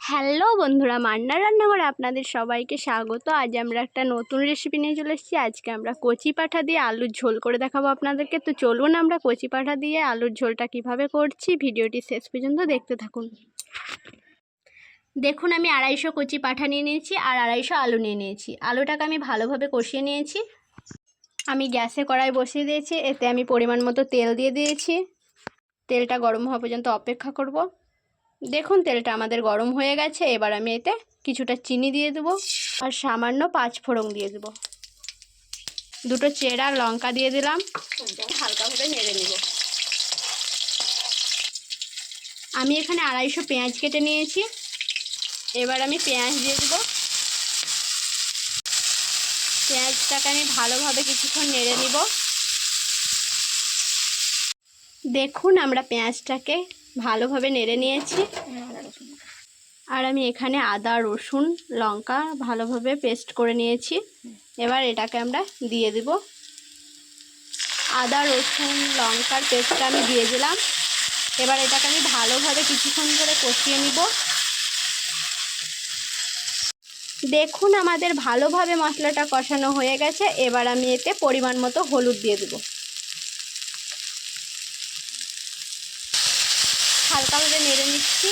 Hello বন্ধুরা মান্নার রান্নাঘরে আপনাদের সবাইকে স্বাগত। আজ আমরা একটা নতুন রেসিপি নিয়ে চলে এসেছি। আজকে আমরা কচি পাঠা দিয়ে আলুর ঝোল করে দেখাবো আপনাদেরকে। তো চলুন আমরা কচি পাঠা দিয়ে আলুর ঝোলটা কীভাবে করছি, ভিডিওটি শেষ পর্যন্ত দেখতে থাকুন। দেখুন, আমি আড়াইশো কচি পাঠা নিয়ে নিয়েছি আর আড়াইশো আলু নিয়ে নিয়েছি। আলুটাকে আমি ভালোভাবে কষিয়ে নিয়েছি। আমি গ্যাসে কড়াই বসিয়ে দিয়েছি। এতে আমি পরিমাণ মতো তেল দিয়ে দিয়েছি। তেলটা গরম হওয়া পর্যন্ত অপেক্ষা করব। দেখুন, তেলটা আমাদের গরম হয়ে গেছে। এবার আমি এতে কিছুটা চিনি দিয়ে দেবো আর সামান্য পাঁচ ফোড়ন দিয়ে দেবো। দুটো চেরা লঙ্কা দিয়ে দিলাম। হালকাভাবে নেড়ে নেব। আমি এখানে আড়াইশো পেঁয়াজ কেটে নিয়েছি। এবার আমি পেঁয়াজ দিয়ে দেবো। পেঁয়াজটাকে আমি ভালোভাবে কিছুক্ষণ নেড়ে নিব। দেখুন, আমরা পেঁয়াজটাকে ভালোভাবে নেড়ে নিয়েছি। আর আমি এখানে আদা, রসুন, লঙ্কা ভালোভাবে পেস্ট করে নিয়েছি। এবার এটাকে আমরা দিয়ে দিব। আদা, রসুন, লঙ্কার পেস্টটা আমি দিয়ে দিলাম। এবার এটাকে আমি ভালোভাবে কিছুক্ষণ ধরে কষিয়ে নিব। দেখুন আমাদের ভালোভাবে মশলাটা কষানো হয়ে গেছে। এবার আমি এতে পরিমাণ মতো হলুদ দিয়ে দেবো। হালকাভাবে নেড়ে নিচ্ছি।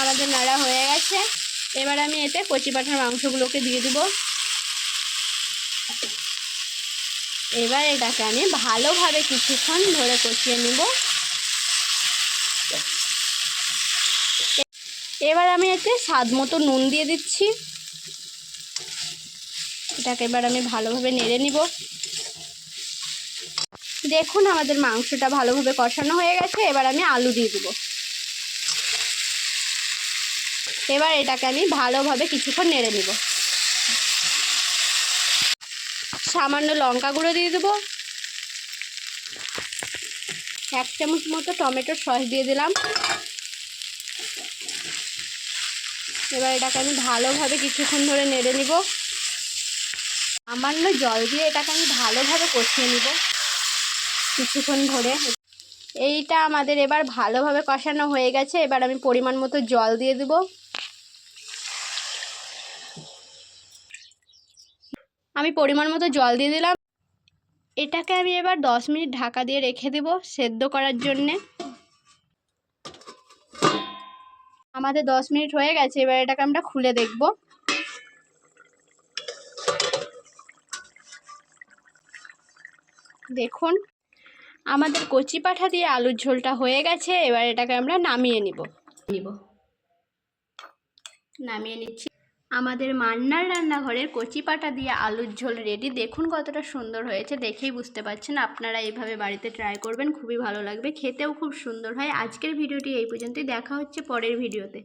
আমাদের নাড়া হয়ে গেছে। এবার আমি এতে কচি পাঠার মাংসগুলোকে দিয়ে দেব। এবার এটাকে আমি ভালোভাবে কিছুক্ষণ ধরে কষিয়ে নেব। এবার আমি এতে স্বাদ মতো নুন দিয়ে দিচ্ছি। এটাকে এবার আমি ভালোভাবে নেড়ে নিব। দেখুন, আমাদের মাংসটা ভালোভাবে কষানো হয়ে গেছে। এবার আমি আলু দিয়ে দেবো। এবার এটাকে আমি ভালোভাবে কিছুক্ষণ নেড়ে নিব। সামান্য লঙ্কা গুঁড়ো দিয়ে দেবো। এক চামচ মতো টমেটোর সস দিয়ে দিলাম। এবার এটাকে আমি ভালোভাবে কিছুক্ষণ ধরে নেড়ে নিব। সামান্য জল দিয়ে এটাকে আমি ভালোভাবে কষিয়ে নিব। কিছুক্ষণ ধরে। এইটা আমাদের এবার ভালোভাবে কষানো হয়ে গেছে। এবার আমি পরিমাণ মতো জল দিয়ে দেব। আমি পরিমাণ মতো জল দিয়ে দিলাম। এটাকে আমি এবার দশ মিনিট ঢাকা দিয়ে রেখে দেব সেদ্ধ করার জন্যে। আমাদের দশ মিনিট হয়ে গেছে, এবার এটাকে আমরা খুলে দেখব। দেখুন। আমাদের কচি পাঠা দিয়ে আলুর ঝোলটা হয়ে গেছে, এবার এটাকে আমরা নামিয়ে নিব। নিব। নামিয়ে নিচ্ছি। আমাদের মান্নার রান্নাঘরের কচি পাটা দিয়ে আলুর ঝোল রেডি দেখুন কতটা সুন্দর হয়েছে, দেখেই বুঝতে পারছেন। আপনারা এইভাবে বাড়িতে ট্রাই করবেন, খুবই ভালো লাগবে। খেতেও খুব সুন্দর হয়। আজকের ভিডিওটি এই পর্যন্তই। দেখা হচ্ছে পরের ভিডিওতে।